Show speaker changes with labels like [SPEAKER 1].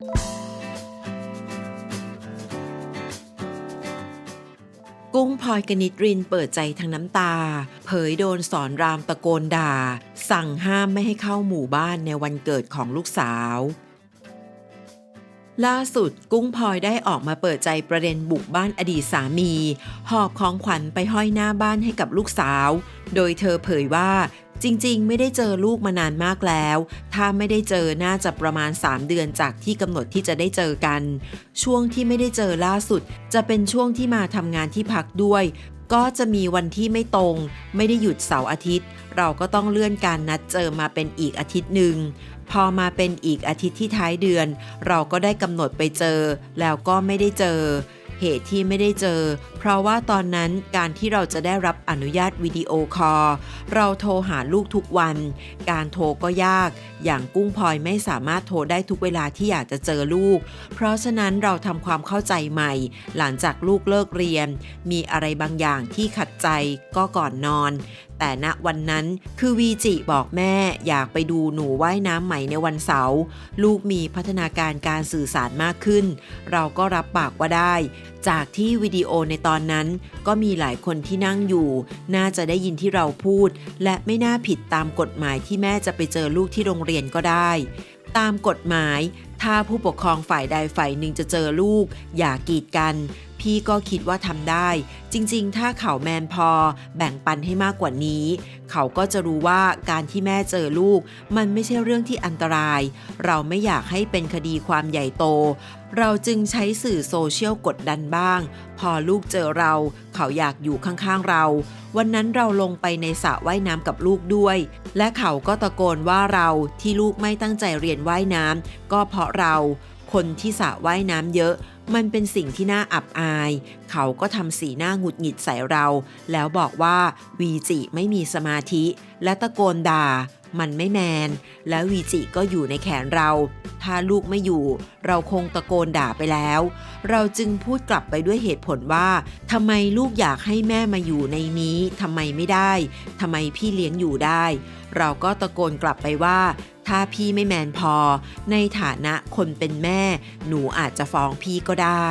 [SPEAKER 1] กุ้งพลอยกนิตรินเปิดใจทั้งน้ำตา เผยโดนสอนรามตะโกนด่า สั่งห้ามไม่ให้เข้าหมู่บ้านในวันเกิดของลูกสาว ล่าสุดกุ้งพลอยได้ออกมาเปิดใจประเด็นบุกบ้านอดีตสามี หอบของขวัญไปห้อยหน้าบ้านให้กับลูกสาว โดยเธอเผยว่าจริงๆ ไม่ได้เจอลูกมานานมากแล้ว ถ้าไม่ได้เจอน่าจะประมาณ 3 เดือนจากที่กำหนดที่จะได้เจอกัน ช่วงที่ไม่ได้เจอล่าสุด จะเป็นช่วงที่มาทำงานที่พักด้วย ก็จะมีวันที่ไม่ตรง ไม่ได้หยุดเสาร์อาทิตย์ เราก็ต้องเลื่อนการนัดเจอมาเป็นอีกอาทิตย์หนึ่งพอมาเป็นอีกอาทิตย์ที่ท้ายเดือน เราก็ได้กำหนดไปเจอ แล้วก็ไม่ได้เจอ เหตุที่ไม่ได้เจอ เพราะว่าตอนนั้นการที่เราจะได้รับอนุญาตวิดีโอคอลเราโทรหาลูกทุกวัน การโทรก็ยาก อย่างกุ้งพลอยไม่สามารถโทรได้ทุกเวลาที่อยากจะเจอลูก เพราะฉะนั้นเราทำความเข้าใจใหม่ หลังจากลูกเลิกเรียน มีอะไรบางอย่างที่ขัดใจก็ก่อนนอน แต่ณวันนั้นคือวีจิบอกแม่อยากไปดูหนูว่ายน้ำใหม่ในวันเสาร์ลูกมีพัฒนาการการสื่อสารมากขึ้น เราก็รับปากว่าได้ จากที่วิดีโอในตอนนั้น ก็มีหลายคนที่นั่งอยู่ น่าจะได้ยินที่เราพูด และไม่น่าผิดตามกฎหมายที่แม่จะไปเจอลูกที่โรงเรียนก็ได้ ตามกฎหมายถ้าผู้ปกครองฝ่ายใดฝ่ายหนึ่งจะเจอลูก อย่ากีดกัน พี่ก็คิดว่าทำได้ จริงๆ ถ้าเขาแมนพอ แบ่งปันให้มากกว่านี้ เขาก็จะรู้ว่าการที่แม่เจอลูก มันไม่ใช่เรื่องที่อันตราย เราไม่อยากให้เป็นคดีความใหญ่โต เราจึงใช้สื่อโซเชียลกดดันบ้าง พอลูกเจอเรา เขาอยากอยู่ข้างๆเรา วันนั้นเราลงไปในสระว่ายน้ำกับลูกด้วย และเขาก็ตะโกนว่าเราที่ลูกไม่ตั้งใจเรียนว่ายน้ำก็เพราะเรา คนที่สระว่ายน้ำเยอะ มันเป็นสิ่งที่น่าอับอาย เขาก็ทำสีหน้าหงุดหงิดใส่เรา แล้วบอกว่าวีจิไม่มีสมาธิ และตะโกนด่า มันไม่แมน แล้ววีจิก็อยู่ในแขนเรา ถ้าลูกไม่อยู่ เราคงตะโกนด่าไปแล้ว เราจึงพูดกลับไปด้วยเหตุผลว่าทำไมลูกอยากให้แม่มาอยู่ในนี้ทำไมไม่ได้ทำไมพี่เลี้ยงอยู่ได้ เราก็ตะโกนกลับไปว่า ถ้าพี่ไม่แมนพอ ในฐานะคนเป็นแม่ หนูอาจจะฟ้องพี่ก็ได้